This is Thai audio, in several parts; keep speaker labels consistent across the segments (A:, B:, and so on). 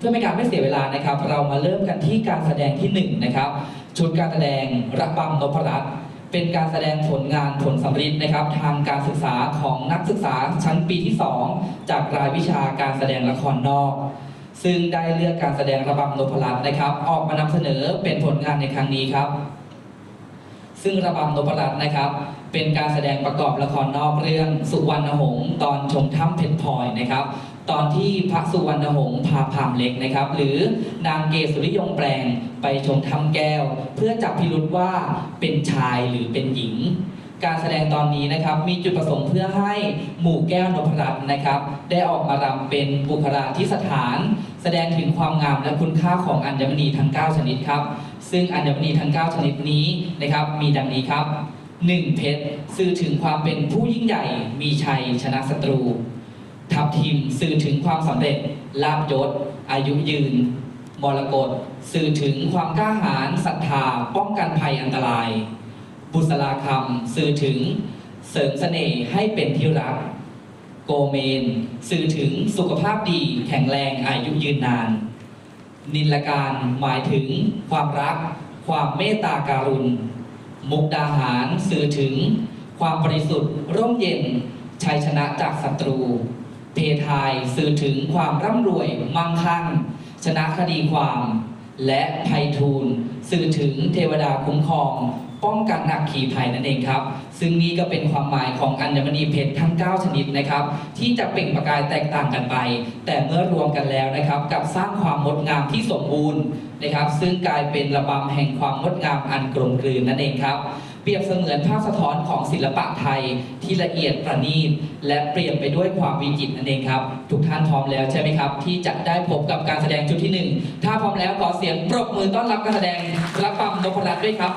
A: เพื่อไม่การไม่เสียเวลานะครับ เรามาเริ่มกันที่การแสดงที่หนึ่งนะครับชุดการแสดงระบำนพรัตน์เป็นการแสดงผลงานผลสำเร็จนะครับ ทางการศึกษาของนักศึกษาชั้นปีที่ 2 จากรายวิชาการแสดงละครนอก ซึ่งได้เลือกการแสดงระบำนพรัตน์นะครับ ออกมานำเสนอเป็นผลงานในครั้งนี้ครับ ซึ่งระบำนพรัตน์นะครับ เป็นการแสดงประกอบละครนอกเรื่องสุวรรณหงษ์ตอนชมถ้ำเพชรพลอยนะครับ ตอนที่พระสุวรรณหงษ์พาพามเล็กนะครับ หรือนางเกสุริยงแปลงไปชมถ้ำแก้ว เพื่อจับพิรุษว่าเป็นชายหรือเป็นหญิง การแสดงตอนนี้นะครับมีจุดประสงค์เพื่อให้หมู่แก้วนพรัตน์นะครับ ได้ออกมารำเป็นบุคลาธิสถาน แสดงถึงความงามและคุณค่าของอัญมณีทั้ง 9 ชนิดครับ ซึ่งอัญมณีทั้ง 9 ชนิดนี้นะครับ มีดังนี้ครับ 1. เพชรสื่อถึงความเป็นผู้ยิ่งใหญ่มีชัยชนะศัตรู ทับทิมสื่อถึงความสำเร็จลาบยศ อายุยืน มรกตสื่อถึงความกล้าหาญศรัทธาป้องกันภัยอันตราย บุษราคำสื่อถึงเสริมเสน่ห์ให้เป็นที่รัก โกเมน สื่อถึงสุขภาพดีแข็งแรงอายุยืนนาน นิลการหมายถึงความรัก ความเมตตาการุณ มุกดาหารสื่อถึง ความบริสุทธิ์ร่มเย็นชัยชนะจากศัตรู เพทายสื่อถึงความร่ำรวยมั่งคั่ง ชนะคดีความ และไพฑูรย์สื่อถึงเทวดาคุ้มครอง ป้องกันอักขีภัยนั่นเองครับ ซึ่งนี่ก็เป็นความหมายของอัญมณีเพชรทั้ง 9 ชนิดนะครับ ที่จะเปล่งประกายแตกต่างกันไป แต่เมื่อรวมกันแล้วนะครับกับสร้างความงดงามที่สมบูรณ์นะครับ ซึ่งกลายเป็นระบำแห่งความงดงามอันกลมกลืนนั่นเองครับ เปรียบเสมือนภาพสะท้อนของศิลปะไทยที่ละเอียดประณีตและเปลี่ยนไปด้วยความวิจิตรนั่นเองครับ ทุกท่านพร้อมแล้วใช่ไหมครับ ที่จะได้พบกับการแสดงชุดที่หนึ่งถ้าพร้อมแล้วขอเสียงปรบมือต้อนรับการแสดงรับปั๊มนพรัตน์ด้วยครับ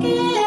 B: Yeah.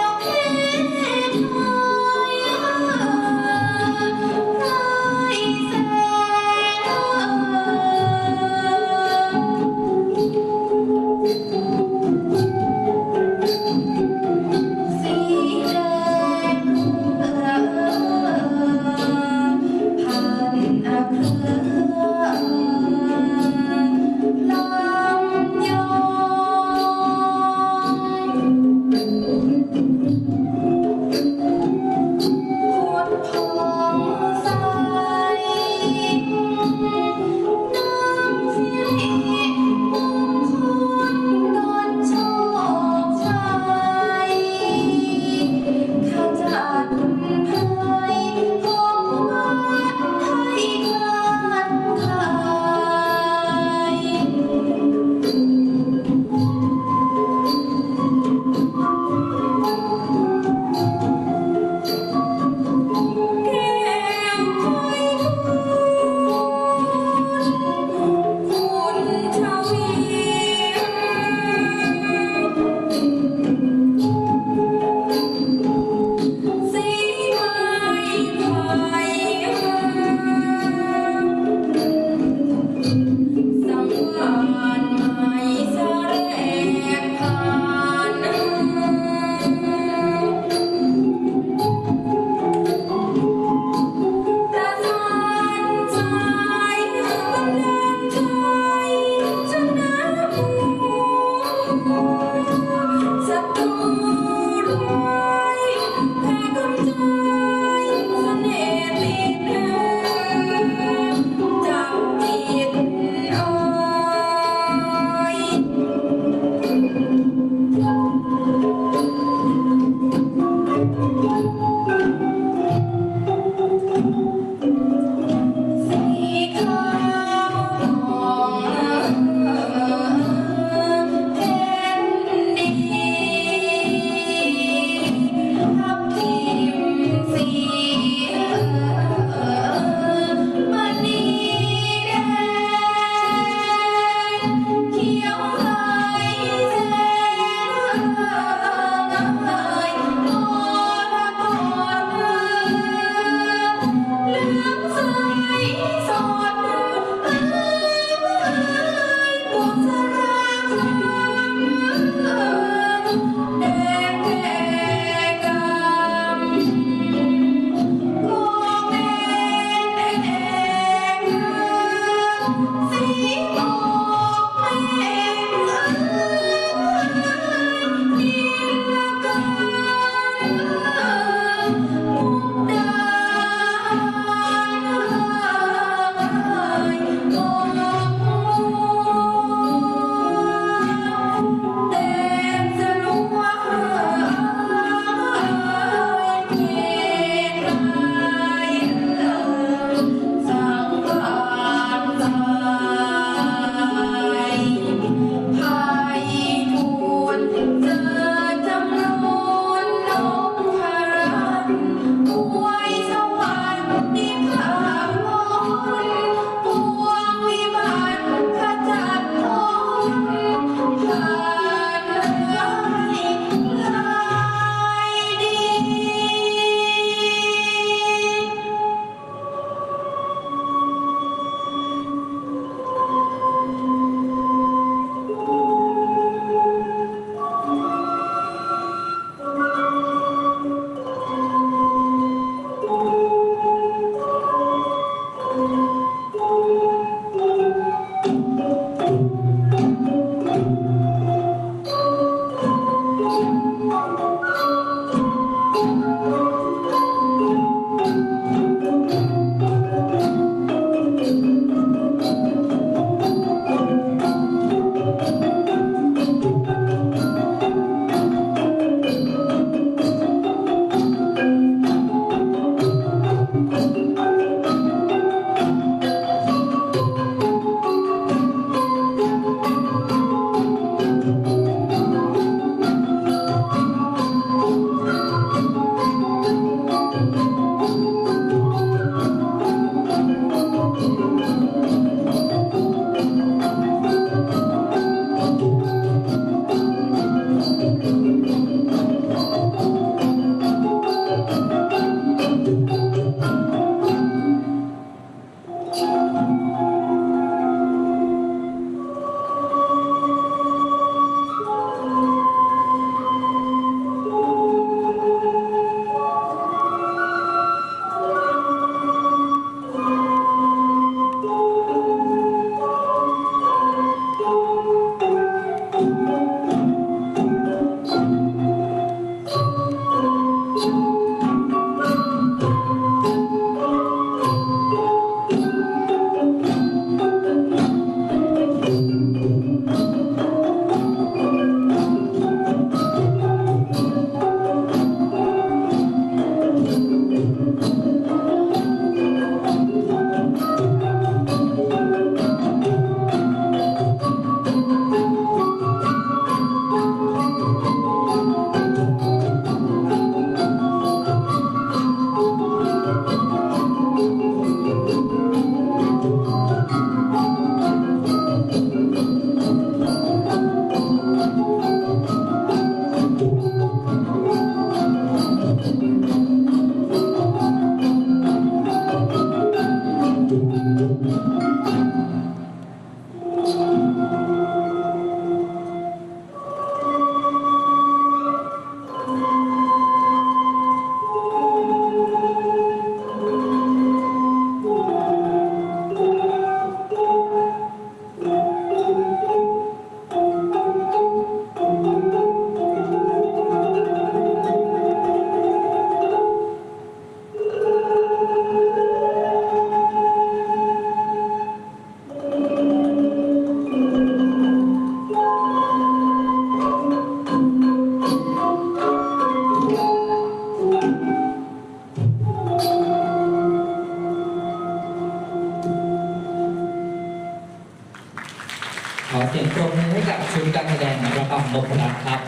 B: ชุดการแสดง
A: ระบำนพรัตน์ครับ